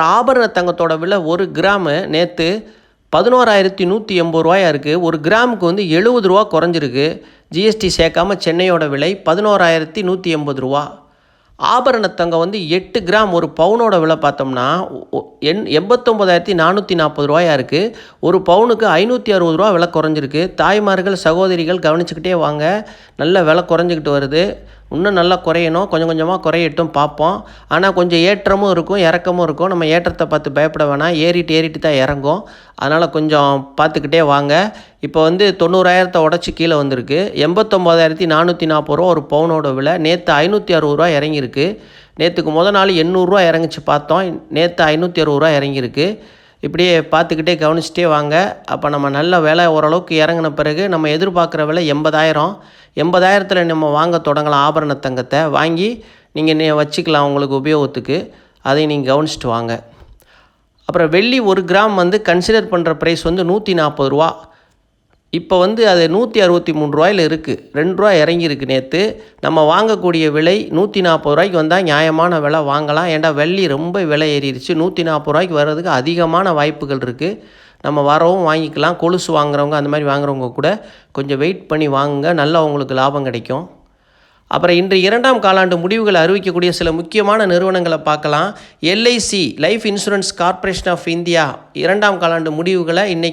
ஆபரண தங்கத்தோட விலை ஒரு கிராமு நேற்று பதினோராயிரத்தி நூற்றி எண்பது ரூபாயா இருக்குது ஒரு கிராமுக்கு வந்து எழுபது ரூபா குறைஞ்சிருக்கு. ஜிஎஸ்டி சேர்க்காம சென்னையோட விலை பதினோராயிரத்தி நூற்றி எண்பது ரூபா. ஆபரண தங்கம் வந்து எட்டு கிராம் ஒரு பவுனோட விலை பார்த்தோம்னா எண் எண்பத்தொம்போதாயிரத்தி நானூற்றி நாற்பது ரூபாயா இருக்குது ஒரு பவுனுக்கு ஐநூற்றி அறுபது ரூபா விலை குறைஞ்சிருக்கு. தாய்மார்கள் சகோதரிகள் கவனிச்சுக்கிட்டே வாங்க. நல்ல விலை குறைஞ்சிக்கிட்டு வருது. இன்னும் நல்லா குறையணும். கொஞ்சம் கொஞ்சமாக குறையட்டும் பார்ப்போம். ஆனால் கொஞ்சம் ஏற்றமும் இருக்கும் இறக்கமும் இருக்கும். நம்ம ஏற்றத்தை பார்த்து பயப்பட வேணாம். ஏறிட்டு ஏறிட்டு தான் இறங்கும். அதனால் கொஞ்சம் பார்த்துக்கிட்டே வாங்க. இப்போ வந்து தொண்ணூறாயிரத்தை உடச்சி கீழே வந்திருக்கு. எண்பத்தொம்போதாயிரத்தி நானூற்றி நாற்பது ரூபா ஒரு பவுனோட விலை. நேற்று ஐநூற்றி அறுபது ரூபா இறங்கியிருக்கு. நேற்றுக்கு முத நாள் எண்ணூறுரூவா இறங்குச்சு பார்த்தோம். நேற்று ஐநூற்றி அறுபது ரூபா இறங்கியிருக்கு. இப்படியே பார்த்துக்கிட்டே கவனிச்சிட்டே வாங்க. அப்போ நம்ம நல்ல விலை ஓரளவுக்கு இறங்கின பிறகு நம்ம எதிர்பார்க்குற விலை எண்பதாயிரம். எண்பதாயிரத்தில் நம்ம வாங்க தொடங்கலாம் ஆபரண தங்கத்தை. வாங்கி நீங்கள் வச்சுக்கலாம் உங்களுக்கு உபயோகத்துக்கு. அதை நீங்கள் கவனிச்சிட்டு வாங்க. அப்புறம் வெள்ளி ஒரு கிராம் வந்து கன்சிடர் பண்ணுற ப்ரைஸ் வந்து நூற்றி நாற்பது ரூபா. இப்போ வந்து அது நூற்றி அறுபத்தி மூணு ரூபாயில் இருக்குது ரெண்டு ரூபா இறங்கியிருக்கு நேற்று நம்ம வாங்கக்கூடிய விலை நூற்றி நாற்பது ரூபாய்க்கு வந்தால் நியாயமான விலை வாங்கலாம். ஏன்டா வெள்ளி ரொம்ப விலை ஏறிடுச்சு நூற்றி நாற்பது ரூபாய்க்கு வர்றதுக்கு அதிகமான வாய்ப்புகள் இருக்குது நம்ம வரவும் வாங்கிக்கலாம். கொலுசு வாங்குறவங்க அந்த மாதிரி வாங்குறவங்க கூட கொஞ்சம் வெயிட் பண்ணி வாங்குங்க. நல்லா உங்களுக்கு லாபம் கிடைக்கும். அப்புறம் இன்று இரண்டாம் காலாண்டு முடிவுகளை அறிவிக்கக்கூடிய சில முக்கியமான நிறுவனங்களை பார்க்கலாம். LIC life insurance corporation of India இரண்டாம் காலாண்டு முடிவுகளை இன்னைக்கு